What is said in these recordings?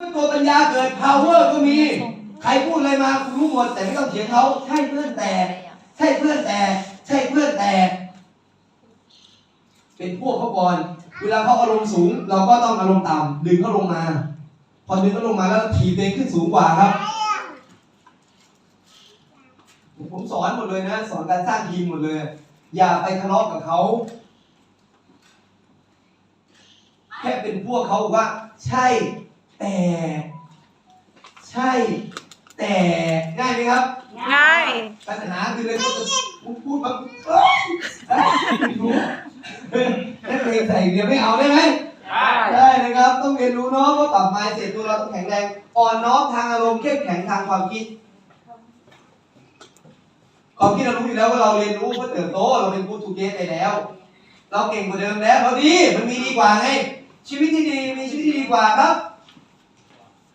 ตัวปัญญาเกิด power ก็มี ใครพูดอะไรมาคุณรู้หมดแต่ไม่ต้องเถียงเขาใช่เพื่อนแต่ ใช่เพื่อนแต่ ใช่เพื่อนแต่ เป็นพวกเขาก่อนเวลาเขาอารมณ์สูง เราก็ต้องอารมณ์ต่ำดึงเขาลงมา พอดึงเขาลงมาแล้วถีบตัวเองขึ้นสูงกว่าครับ ผมสอนหมดเลยนะ สอนการสร้างทีมหมดเลย อย่าไปทะเลาะกับเขาแค่เป็นพวกเขากว่า ใช่ แต่ใช่แต่ง่ายไหมครับง่ายปัญหาคือเลยก็จะพูดแบบเอ้ยเอ้ยนั่นเองใส่เดียวไม่เอาได้ไหมได้นะครับต้องเรียนรู้เนาะว่าปรับไม้เสร็จตัวเราต้องแข็งแรงอ่อนน้อมทางอารมณ์เข้มแข็งทางความคิดความคิดเรารู้อยู่แล้วว่าเราเรียนรู้เพื่อเติบโตเราเป็นผู้ถูกเกณฑ์ไปแล้ว เราเก่งกว่าเดิมแล้วเราดีมันมีดีกว่าไงชีวิตที่ดีมีชีวิตที่ดีกว่าครับ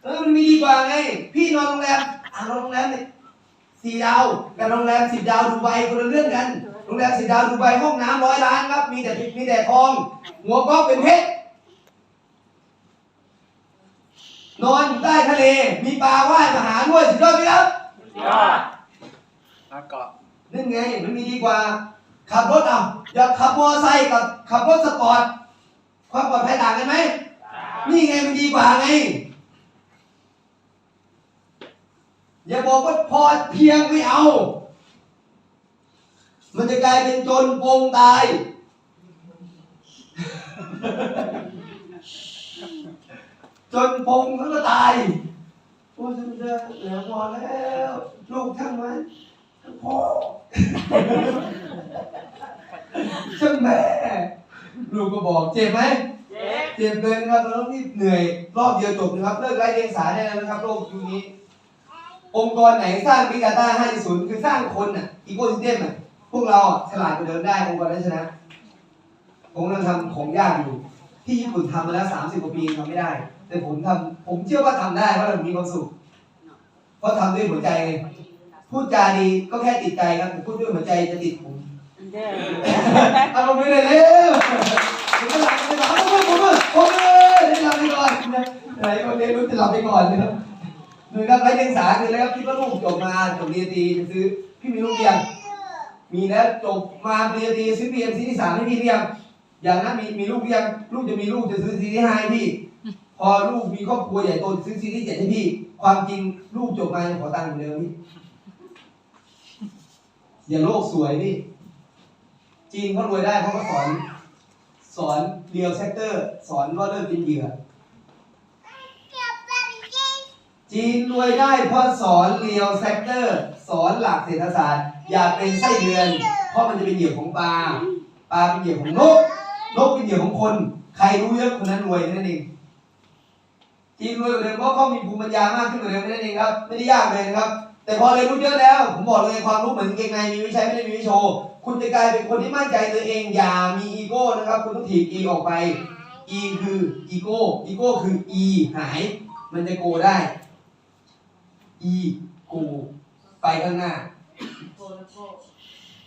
เออมันมีดีกว่าไง พี่นอนโรงแรมอ่านอนโรงแรมเนี่ยสี่ดาวกับโรงแรมสิบดาวดูไบคนละเรื่องกันโรงแรมสิบดาวดูไบห้องน้ำร้อยล้านครับ มีแต่เพชรมีแต่ทอง หัวก๊อกเป็นเพชรนอนอยู่ใต้ทะเล มีปลาว่ายมาหาด้วยสุดยอดไหมครับแล้วก็นั่นไงมันมีดีกว่า ขับรถอะอย่าขับมอเตอร์ไซค์กับขับรถสปอร์ตความปลอดภัยต่างกันไหมนี่ไงมันดีกว่าไง อย่าบอกว่าพอเพียงไม่เอา มันจะกลายเป็นจนโปงตาย จนปงแล้วก็ตายโอ้ฉันจะเหลือพอแล้ว ลูกทั้งมันทั้งพ่อช่างแม่ ลูกก็บอกเจ็บไหมเจ็บเลยนะครับเราต้องรีบเหนื่อย รอบเดียวจบนะครับ เลิกไร้เดียงสาได้แล้วนะครับ โลกยุคนี้ องค์กรไหนสร้างบิ๊ก a ต้า5.0 คือสร้างคนอะอีโคซิสเต็มอะพวกเราอะฉลาดกว่าเดิมได้องค์กรนั้นชนะผมกำลังทำของยากอยู่ ที่ญี่ปุ่นทำมาแล้ว 30 กว่าปีทำไม่ได้ แต่ผมทำผมเชื่อว่าทำได้เพราะเรามีความสุขเพราะทำด้วยหัวใจไงพูดจาดีก็แค่ติดใจครับพูดด้วยหัวใจจะติดผมอารมณ์ไม่ได้เร็วผมจะหลับไปก่อนผมผมผมเลยหลับไปก่อนไหนคนเรียนรู้จะหลับไปก่อนนะครับ หน่วยงานไร้เดียงสาคืออะไรครับคิดว่าลูกจบมาจบเรียนตีจะซื้อพี่มีลูกเรียงมีแล้วจบมาเรียนตีซื้อพีเอ็มซีที่สามให้พี่เรียงอย่างนั้นมีมีลูกเรียงลูกจะมีลูกจะซื้อซีที่ห้าให้พี่ พอลูกมีครอบครัวใหญ่โตซื้อซีที่เจ็ดให้พี่ ความจริงลูกจบมายังขอตังค์เหมือนเดิมพี่อย่าโลกสวยพี่จีนเขารวยได้เขาก็สอน สอนเรียลเซกเตอร์ สอนว่าเลิกกินเหยื่อ จีนรวยได้เพราะสอนเรียลเซกเตอร์ สอนหลักเศรษฐศาสตร์ อย่าเป็นไส้เดือน เพราะมันจะเป็นเหยื่อของปลาปลาเป็นเหยื่อของนกนกเป็นเหยื่อของคน ใครรู้เยอะคนนั้นรวยนั่นเองจีนรวยกว่าเดิมเพราะเขามีภูมิปัญญามากขึ้นกว่าเดิมนั่นเองครับ ไม่ได้ยากเลยนะครับ แต่พอเรียนรู้เยอะแล้ว ผมบอกเลยความรู้เหมือนเกงในมีว้ใช้ไม่ได้มีว้โชว์คุณจะกลายเป็นคนที่มั่นใจตัวเองอย่ามีอีโก้นะครับ คุณต้องถีบ E ออกไป E คืออีโก้อีโก้คือ E หาย มันจะโกได้ E โกไปข้างหน้า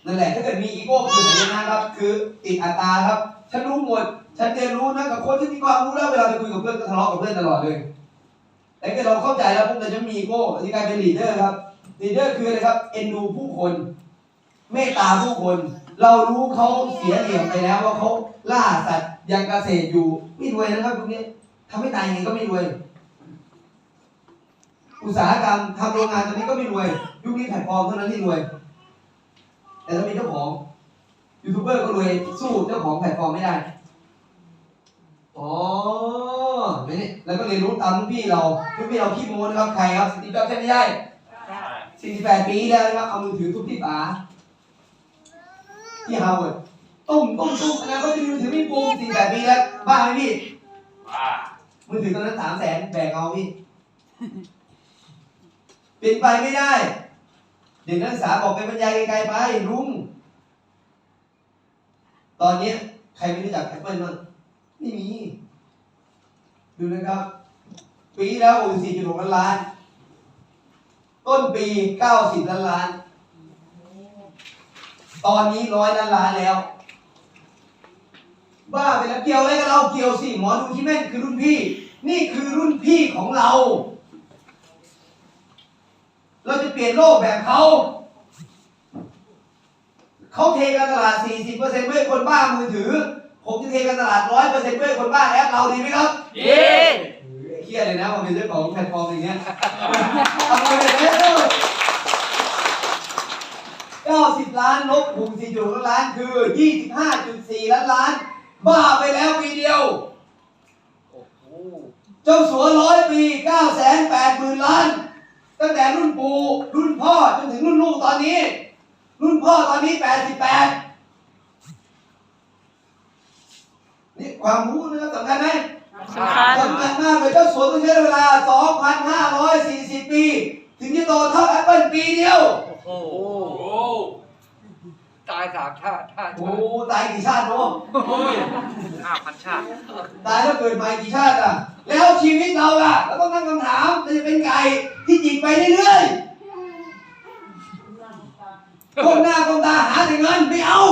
นั่นแหละถ้าเกิดมีอีโก้คือไหนนะครับ คือติดอัตราครับ ฉันรู้หมด ฉันเรียนรู้นะกับคนที่มีความรู้แล้วเวลาไปคุยกับเพื่อนก็ทะเลาะกับเพื่อนตลอดเลยแต่ถ้าเราเข้าใจแล้วพวกเราจะมีอีโก้ที่กลายเป็นลีดเดอร์ครับลีดเดอร์คืออะไรครับเอ็นดูผู้คนเมตตาผู้คน เรารู้เขาเสียเหลี่ยมไปแล้วว่าเขาล่าสัตว์ยังเกษตรอยู่ไม่รวยนะครับตรงนี้ทำให้ตายยังไงก็ไม่รวย อุตสาหกรรมทำโรงงานตอนนี้ก็ไม่รวย ยุคนี้แพลตฟอร์มเท่านั้นที่รวย แต่ถ้ามีเจ้าของยูทูบเบอร์ก็รวยสู้เจ้าของแพลตฟอร์มไม่ได้อ๋อนี่แล้วก็เรียนรู้ตามรุ่นพี่เรารุ่นพี่เราขี้โม้นะครับใครครับสตีฟจ็อบส์ใช่ไม่ใช่48ปีแล้วนะครับเอามือถือทุบที่ฝาที่ฮาวเวิร์ดตุ้มตุ้มตุ้มอนาคตจะมีมือถือไม่ปุ้ม48ปีแล้วบ้าไหมพี่มือถือตอนนั้นสามแสนแบกเอาพี่ เป็นไปไม่ได้ เด็กนักศึกษาบอกไปบรรยายไกลๆไปลุงตอนนี้ใครไม่รู้จักแอปเปิลบ้างไม่มี ดูนะครับ ปีแล้วโอ้ย4.6ล้านล้าน ต้นปี 90 ล้านล้าน ตอนนี้ร้อยล้านล้านแล้วบ้าไปแล้วเกี่ยวอะไรกับเราเกี่ยวสิหมอดูที่แม่นคือรุ่นพี่ นี่คือรุ่นพี่ของเรา เราจะเปลี่ยนโลกแบบเขาเขาเทการตลาด 40%เพื่อให้คนบ้ามือถือ ผมจะเทการตลาด 100%เพื่อให้คนบ้าแอปเราดีไหมครับดีเครียดเลยนะพอเป็นเจ้าของแพลตฟอร์มอย่างเงี้ยทำไมเนี่ยเก้าสิบล้านลบคูณสี่จุดล้านคือยี่สิบห้าจุดสี่ล้านล้าน บ้าไปแล้วปีเดียวโอ้โหเจ้าสัวร้อยปีเก้าแสนแปดหมื่นล้าน ตั้งแต่รุ่นปู่รุ่นพ่อจนถึงรุ่นลูกตอนนี้ รุ่นพ่อตอนนี้แปดสิบแปดนี่ความรู้นะครับสำคัญไหมสำคัญสำคัญมากเลยเจ้าสัวต้องใช้เวลา 2,540 ปี ถึงจะโตเท่าแอปเปิลปีเดียว โอ้โห ตายสามชาติชาติโอ้ตายกี่ชาติเนาะห้าพันชาติ ตายแล้วเกิดใหม่กี่ชาติอะ แล้วชีวิตเราล่ะเราต้องตั้งคำถามเราจะเป็นไก่ที่จิกไปเรื่อยๆก้มหน้าก้มตาหาแต่เงินไม่เอา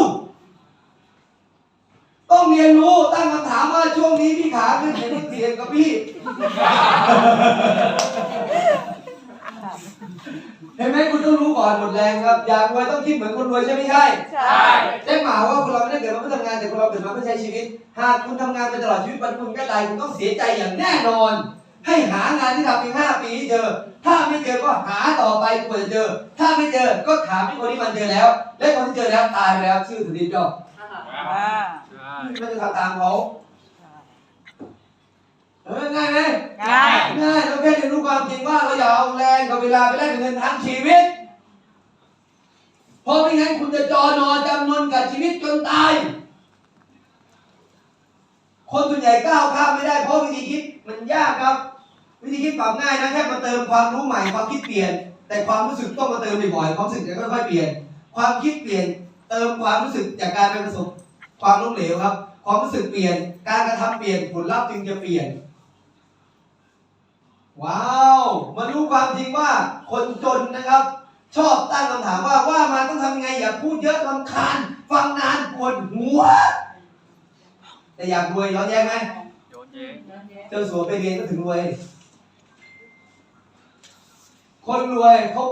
ต้องเรียนรู้ตั้งคำถามว่าช่วงนี้พี่ขาขึ้นเห็นเสียงกับพี่ เห็นไหมคุณต้องรู้ก่อนหมดแรงครับ อยากรวยต้องคิดเหมือนคนรวยใช่ไหมใช่ใช่แจ้งหมาว่าคนเราไม่ได้เกิดมาเพื่อทำงานแต่คนเราเกิดมาเพื่อใช้ชีวิต หากคุณทำงานไปตลอดชีวิตวันคุณใกล้ตายคุณต้องเสียใจอย่างแน่นอน ให้หางานที่ทำเพียงห้าปีให้เจอ ถ้าไม่เจอก็หาต่อไปกว่าจะเจอ ถ้าไม่เจอก็ถามที่คนที่มันเจอแล้ว และคนที่เจอแล้วตายไปแล้วชื่อสุดิบจอบอ่าไม่จะทำตามเขา เออง่ายไหมง่ายง่ายเราแค่เรียนรู้ความจริงว่าเราอย่าเอาแรงกับเวลาไปแลกกับเงินทั้งชีวิต เพราะไม่งั้นคุณจะจอนอนจำนวนกับชีวิตจนตาย คนส่วนใหญ่ก้าวข้ามไม่ได้เพราะวิธีคิดมันยากครับ วิธีคิดปรับง่ายนะแค่มาเติมความรู้ใหม่ความคิดเปลี่ยน แต่ความรู้สึกต้องมาเติมบ่อยๆความรู้สึกจะค่อยๆเปลี่ยน ความคิดเปลี่ยน เติมความรู้สึกจากการไปประสบความล้มเหลวครับ ความรู้สึกเปลี่ยน การกระทำเปลี่ยนผลลัพธ์จึงจะเปลี่ยน ว้าว มารู้ความจริงว่าคนจนนะครับ ชอบตั้งคำถามว่าว่ามาต้องทำยังไงอย่าพูดเยอะลำคาญ ฟังนานปวดหัว แต่อยากรวยย้อนแย้งไหมโยนเย้งเจ้าสัวไปเรียนก็ถึงรวย คนรวยเขา